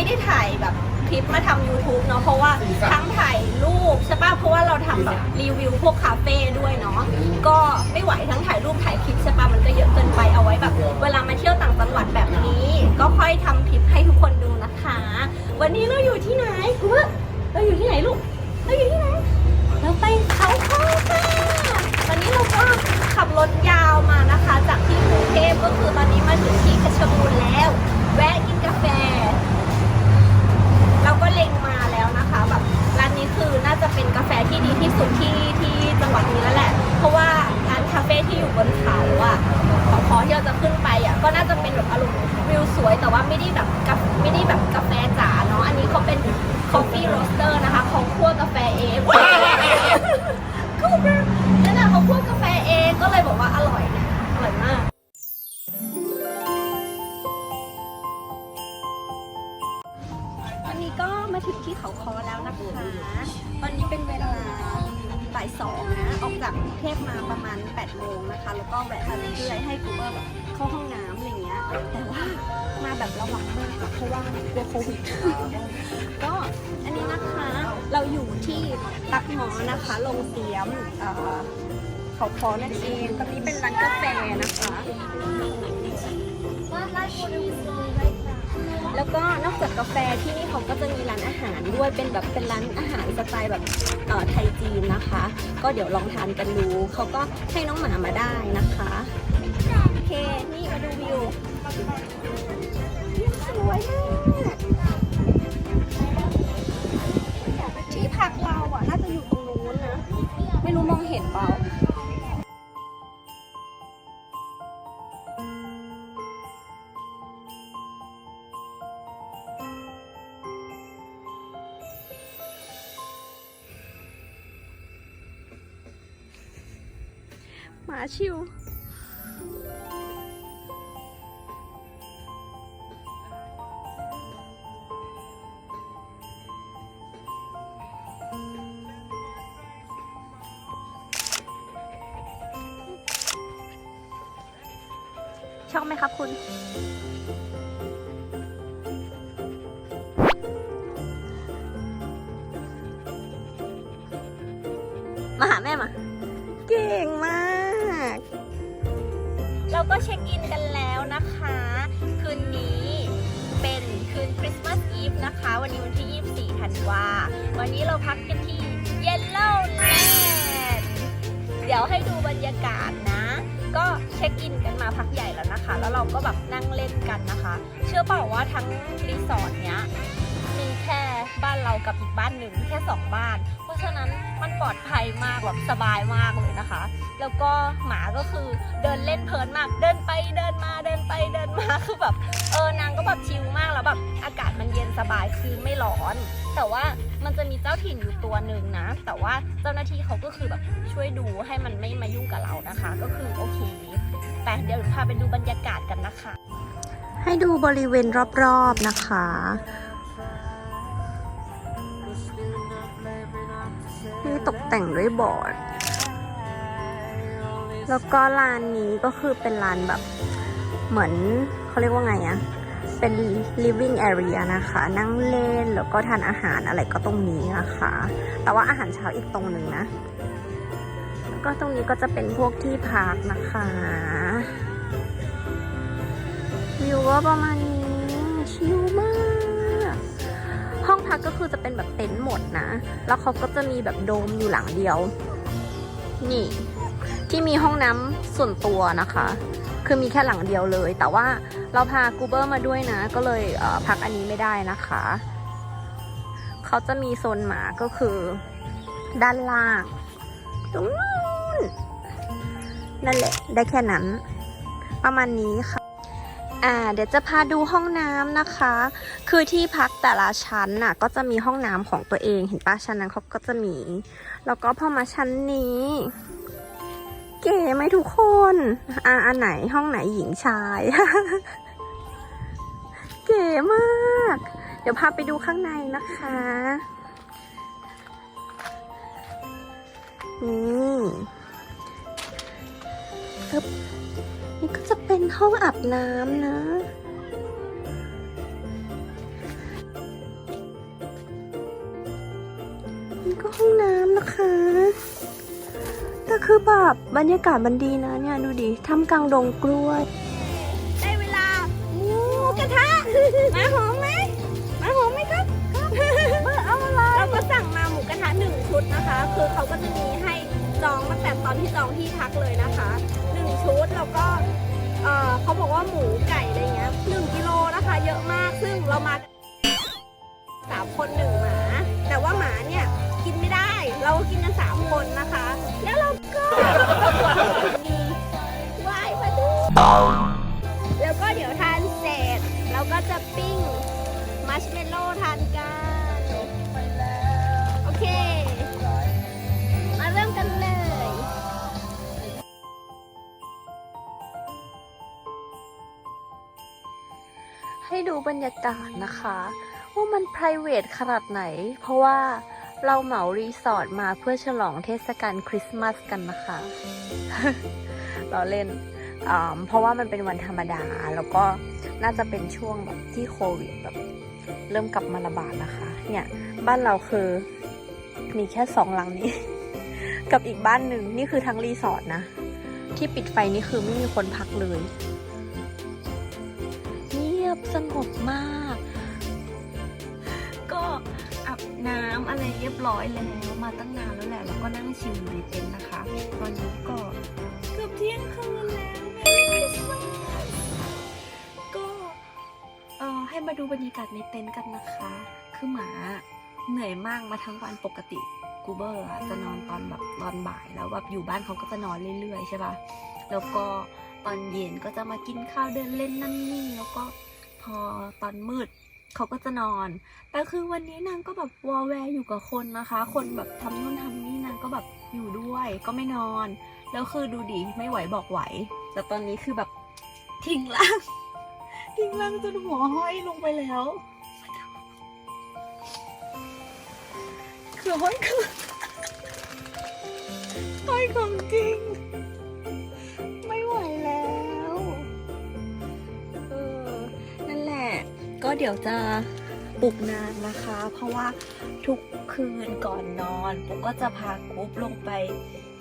ไม่ได้ถ่ายแบบคลิปมาทำ YouTube เนาะเพราะว่าทั้งถ่ายรูปใช่ปะเพราะว่าเราทำแบบรีวิวพวกคาเฟ่ด้วยเนาะก็ไม่ไหวทั้งถ่ายรูปถ่ายคลิปใช่ปะมันก็เยอะเกินไปเอาไว้แบบ เวลามาเที่ยวต่างจังหวัดแบบนี้ ก็ค่อยทำคลิปให้ทุกคนดูนะคะ วันนี้เราอยู่ที่ไหนคุณว่าเราอยู่ที่ไหนลูกเราอยู่ที่ไหน เราไปเขาคอค่ะตอนนี้เราก็ขับรถยาวมานะคะ จากที่กรุงเทพก็คือตอนนี้มาถึงที่เพชรบูรณ์แล้ว แวะกินกาแฟ ล็งมาแล้วนะคะ แบบร้านนี้คือน่าจะเป็นกาแฟที่ดีที่สุดที่ที่จังหวัดนี้แล้วแหละ เพราะว่าร้านคาเฟ่ที่อยู่บนเขาอะของคอที่เราจะขึ้นไปอะก็น่าจะเป็นแบบอารมณ์วิวสวย แต่ว่าไม่ได้แบบกับไม่ได้แบบกาแฟจ๋าเนาะอันนี้เขาเป็นคอฟฟี่โรสเตอร์นะคะเขาคั่วกาแฟเอง เรื่อยๆให้กูเบอร์แบบเข้าห้องน้ำอะไรเงี้ย แต่ว่ามาแบบระวังมากอะเพราะว่ากลัวโควิด ก็อันนี้นะคะเราอยู่ที่ตักหมอนะคะโรงเสียมเอ่อเขาคอนั่นเองตรงนี้เป็นร้านกาแฟนะคะ แล้วก็นอกจากกาแฟที่นี่เขาก็จะมีร้านอาหารด้วยเป็นแบบเป็นร้านอาหารสไตล์แบบเอ่อไทยจีนนะคะ ก็เดี๋ยวลองทานกันดูเขาก็ให้น้องหมามาได้นะคะ เค นี่มาดูวิว สวยมากที่พักเราอะ น่าจะอยู่ตรงนู้นนะ ไม่รู้มองเห็นเปล่าหม ชอบไหมครับคุณ มาหาแม่มา เก่งมาก เราก็เช็คอินกันแล้วนะคะ คืนนี้เป็นคืนคริสต์มาสอีฟนะคะ วันนี้วันที่ 24ธันวาวันนี้เราพักกันที่ Yellow Land เดี๋ยวให้ดูบรรยากาศนะ ก็เช็คอินกันมาพักใหญ่แล้วนะคะ แล้วเราก็แบบนั่งเล่นกันนะคะ เชื่อเปล่าว่าทั้งรีสอร์ทเนี้ยมีแค่บ้านเรากับอีกบ้านหนึ่งแค่สองบ้าน เพราะฉะนั้นมันปลอดภัยมากแบบสบายมากเลยนะคะ แล้วก็หมาก็คือเดินเล่นเพลินมาก เดินไปเดินมาเดินไปเดินมาคือแบบเออนางก็แบบชิลมากแล้วแบบอากาศมันเย็นสบายคือไม่ร้อน แต่ว่ามันจะมีเจ้าถิ่นอยู่ตัวหนึ่งนะ แต่ว่าเจ้าหน้าที่เขาก็คือแบบช่วยดูให้มันไม่มายุ่งกับเรานะคะ ก็คือ เคแต่เดี๋ยวพาไปดูบรรยากาศกันนะคะ ให้ดูบริเวณรอบๆนะคะ นี่ตกแต่งด้วยบอร์ด แล้วก็ร้านนี้ก็คือเป็นร้านแบบเหมือนเขาเรียกว่าไงอะเป็น living area นะคะ นั่งเล่นแล้วก็ทานอาหารอะไรก็ตรงนี้นะคะ แต่ว่าอาหารเช้าอีกตรงหนึ่งนะ ก็ตรงนี้ก็จะเป็นพวกที่พักนะคะ วิวก็ประมาณนี้ชิลมาก ห้องพักก็คือจะเป็นแบบเต็นท์หมดนะ แล้วเขาก็จะมีแบบโดมอยู่หลังเดียว นี่ ที่มีห้องน้ำส่วนตัวนะคะ คือมีแค่หลังเดียวเลย แต่ว่าเราพากูเบอร์มาด้วยนะ ก็เลยเพักอันนี้ไม่ได้นะคะ เขาจะมีโซนหมาก็คือด้านล่างตรงนู้น นั่นแหละ ได้แค่นั้น ประมาณนี้ค่ะ อ่า เดี๋ยวจะพาดูห้องน้ำนะคะ คือที่พักแต่ละชั้นน่ะ ก็จะมีห้องน้ำของตัวเองเห็นปะชั้นนั้นเขาก็จะมี แล้วก็พอมาชั้นนี้ เก๋ไหมทุกคน อ่าอันไหนห้องไหนหญิงชาย เก๋มาก เดี๋ยวพาไปดูข้างในนะคะนี่ ครับนี่ก็จะเป็นห้องอาบน้ำนะนี่ก็ห้องน้ำนะคะแต่คือแบบบรรยากาศมันดีนะเนี่ยดูดิทำกลางดงกล้วยได้เวลาหมูกระทะมาหอมไหมมาหอมไหมครับเอาอะไรเราก็สั่งมาหมูกระทะหนึ่งชุดนะคะ คือเขาก็จะมีให้จองตั้งแต่ตอนที่จองที่พักเลยนะคะ ชุดแล้วก็เอ่อเขาบอกว่าหมูไก่อะไรเงี้ยหนึ่งกิโลนะคะเยอะมากซึ่งเรามาสามคนหนึ่งหมา แต่ว่าหมาเนี่ยกินไม่ได้ เรากินกันสามคนนะคะ แล้วเราก็มีไหว้พระดูแล้วก็เดี๋ยวทานเสร็จเราก็จะปิ้งมัชเมลโล่ทานกัน ดูบรรยากาศนะคะ ว่ามัน p r i v a t ขนาดไหน เพราะว่าเราเหมารีสอร์ทมาเพื่อฉลองเทศกาลคริสต์มาสกันนะคะเราเล่น เพราะว่ามันเป็นวันธรรมดา แล้วก็น่าจะเป็นช่วงแบบที่โควิดแบบเริ่มกลับมาระบาดนะคะ เนี่ย บ้านเราคือมีแค่สองหลังนี้ กับอีกบ้านหนึ่งนี่คือทั้งรีสอร์ทนะ ที่ปิดไฟนี่คือไม่มีคนพักเลย สงบมาก ก็อาบน้ำอะไรเรียบร้อยแล้วมาตั้งนานแล้วแหละแล้วก็นั่งชิลในเต็นท์นะคะ ตอนนี้ก็เกือบเที่ยงคืนแล้วก็เอ่อให้มาดูบรรยากาศในเต็นท์กันนะคะ คือหมาเหนื่อยมากมาทั้งวันปกติกูเบอร์จะนอนตอนแบบตอนบ่ายแล้วแบบอยู่บ้านเขาก็จะนอนเรื่อยๆใช่ปะแล้วก็ตอนเย็นก็จะมากินข้าวเดินเล่นนั่นนี่แล้วก็ พอตอนมืดเขาก็จะนอน แต่คือวันนี้นางก็แบบวอลแวร์อยู่กับคนนะคะ คนแบบทำนู่นทำนี่นางก็แบบอยู่ด้วยก็ไม่นอน แล้วคือดูดิไม่ไหวบอกไหว แต่ตอนนี้คือแบบทิ้งล่างทิ้งล่างจนหัวห้อยลงไปแล้ว คือห้อยคือห้อยของจริง ก็เดี๋ยวจะปลุกนางนะคะ เพราะว่าทุกคืนก่อนนอนปุ๊กก็จะพากรุ๊ปลงไป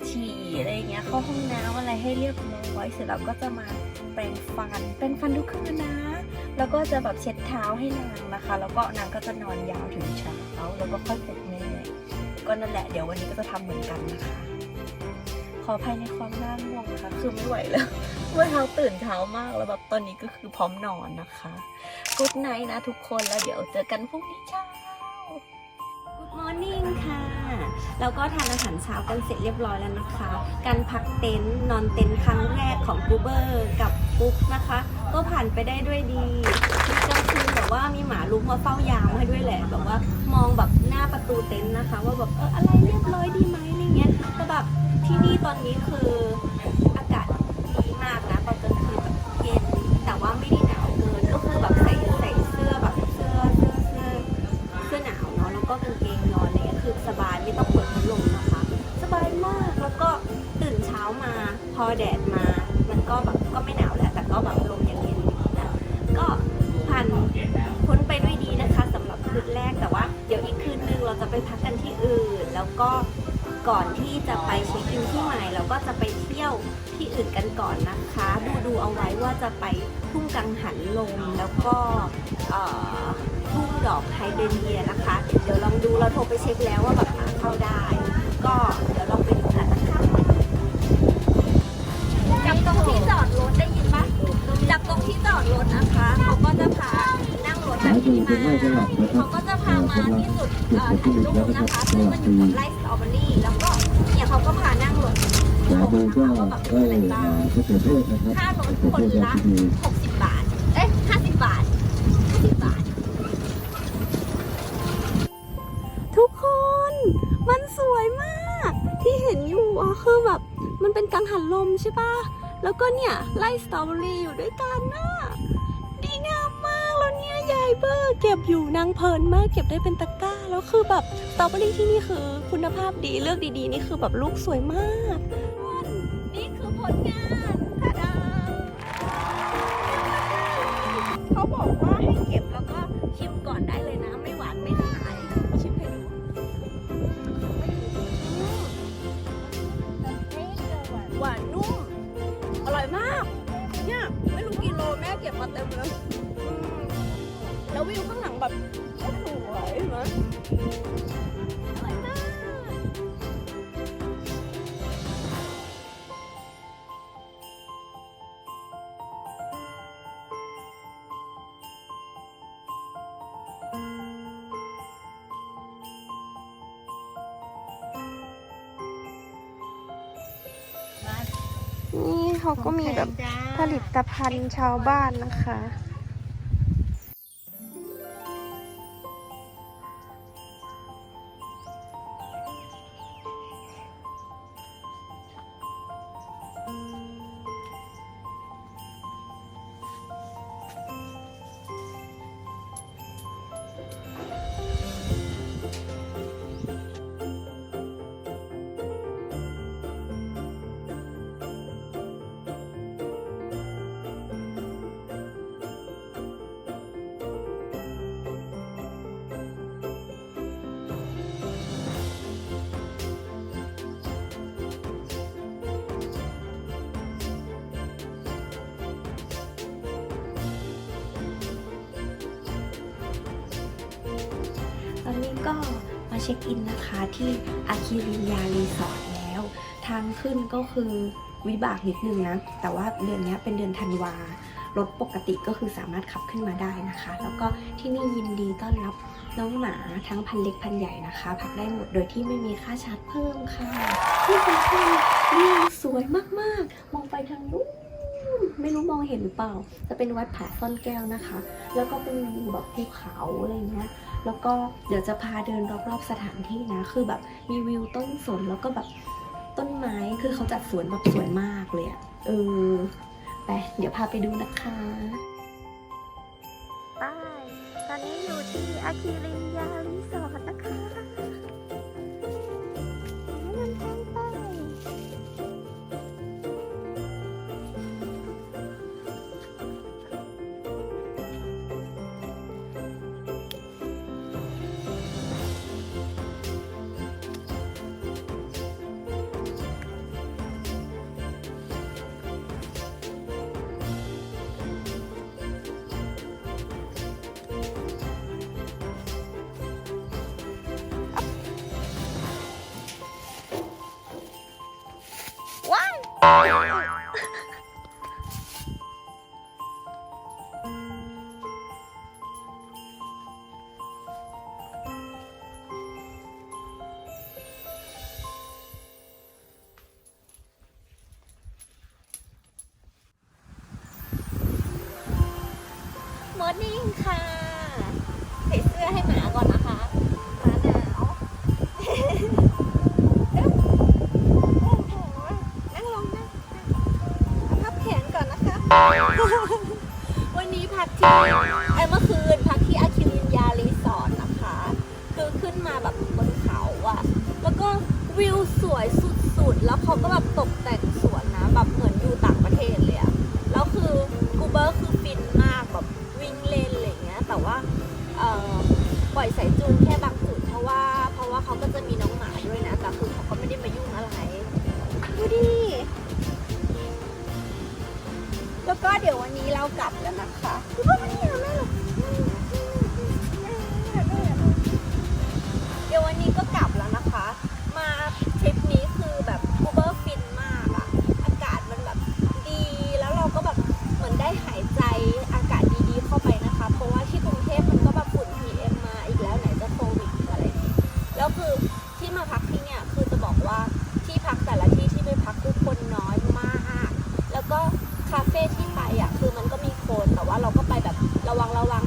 ฉี่อะไรเงี้ยเข้าห้องน้ำอะไรให้เรียบร้อยเสร็จแล้วก็จะมาแปรงฟันแปรงฟันทุกคืนนะ แล้วก็จะแบบเช็ดเท้าให้นางนะคะ แล้วก็นางก็จะนอนยาวถึงเช้าแล้วก็ค่อยปลุกแม่ก็นั่นแหละเดี๋ยววันนี้ก็จะทำเหมือนกันนะคะ ขออภัยในความน่าง่วงนะคะคือไม่ไหวแล้ว เมื่อเช้าตื่นเช้ามากแล้วแบบตอนนี้ก็คือพร้อมนอนนะคะกุ๊ดไนท์นะทุกคนแล้วเดี๋ยวเจอกันพรุ่งนี้เช้า Good morning ค่ะแล้วก็ทานอาหารเช้ากันเสร็จเรียบร้อยแล้วนะคะ การพักเต็นท์นอนเต็นท์ครั้งแรกของกูเบอร์กับปุ๊กนะคะ ก็ผ่านไปได้ด้วยดีกลางคืนแบบว่ามีหมาลุกมาเฝ้ายามให้ด้วยแหละแบบว่ามองแบบหน้าประตูเต็นท์นะคะ ว่าแบบเอออะไรเรียบร้อยดีไหมอะไรเงี้ยแต่แบบที่นี่ตอนนี้คือ สบายไม่ต้องเปิดพัดลมนะคะ สบายมากแล้วก็ตื่นเช้ามา พอแดดมา มันก็แบบก็ไม่หนาวแหละแต่ก็แบบลมยังเย็นอยู่นะก็ผ่านพ้นไปด้วยดีนะคะสำหรับคืนแรกแต่ว่าเดี๋ยวอีกคืนนึงเราจะไปพักกันที่อื่น แล้วก็ก่อนที่จะไปเช็คอินที่ใหม่เราก็จะไปเที่ยวที่อื่นกันก่อนนะคะ ดูดูเอาไว้ว่าจะไปทุ่งกังหันลมแล้วก็เอ่อ ทุ่งดอกไฮเดรเนียนะคะ เดี๋ยวลองดูเราโทรไปเช็คแล้วว่าแบบหาเข้าได้ ก็เดี๋ยวลองไปดูกันนะคะจับตรงที่จอดรถได้ยินปะจับตรงที่จอดรถนะคะเขาก็จะพานั่งรถแบบนี้มาเขาก็จะพามาที่จุดเอ่อถ่ายรูปนะคะซึ่งมันอยู่กับไร่สตรอเบอรี่แล้วก็เนี่ยเขาก็พานั่งรถขวามือก็ว่าแบบได้อะไรบ้างมะเขือเทศนะครับค่ารถมะเขือคเทนศยอละ มใช่ปะแล้วก็เนี่ยไล่สตรอเบอรี่อยู่ด้วยกันนะดีงามมากแล้วเนี่ยยายเบอร์เก็บอยู่นางเพลินมากเก็บได้เป็นตะกร้าแล้วคือแบบสตรอเบอรี่ที่นี่คือคุณภาพดีเลือกดีๆ นี่คือแบบลูกสวยมาก นี่คือผลงาน มากเนี่ยไม่รู้กี่โลแม่เก็บมาเต็มเลยแล้ววิวข้างหลังแบบสวยไหม มีแบบผลิตภัณฑ์ชาวบ้านนะคะ ก็มาเช็คอินนะคะที่อาคิริยารีสอร์ทแล้ว ทางขึ้นก็คือวิบากนิดนึงนะ แต่ว่าเดือนนี้เป็นเดือนธันวารถปกติก็คือสามารถขับขึ้นมาได้นะคะ แล้วก็ที่นี่ยินดีต้อนรับน้องหมาทั้งพันเล็กพันใหญ่นะคะ พักได้หมดโดยที่ไม่มีค่าชาร์จเพิ่มค่ะที่สำคัญวิวสวยมากๆ มองไปทางนู้นไม่รู้มองเห็นหรือเปล่า จะเป็นวัดผาซ่อนแก้วนะคะ แล้วก็เป็นวิวแบบภูเขาอะไรเงี้ย แล้วก็เดี๋ยวจะพาเดินรอบๆสถานที่นะ คือแบบมีวิวต้นสนแล้วก็แบบต้นไม้คือเขาจัดสวนแบบสวยมากเลยอะเออไปเดี๋ยวพาไปดูนะคะไปตอนนี้อยู่ที่อาคิรินยารีสอร์ทนะคะ ไอ้เมื่อคืนพักที่อาคิรินยารีสอร์ทนะคะ คือขึ้นมาแบบบนเขาอะแล้วก็วิวสวยสุดๆ แล้วเขาก็แบบตกแต่ง ที่มาพักที่เนี่ยคือจะบอกว่าที่พักแต่ละที่ที่ไปพักคือคนน้อยมาก แล้วก็คาเฟ่ที่ไปอะคือมันก็มีคนแต่ว่าเราก็ไปแบบระวังระวัง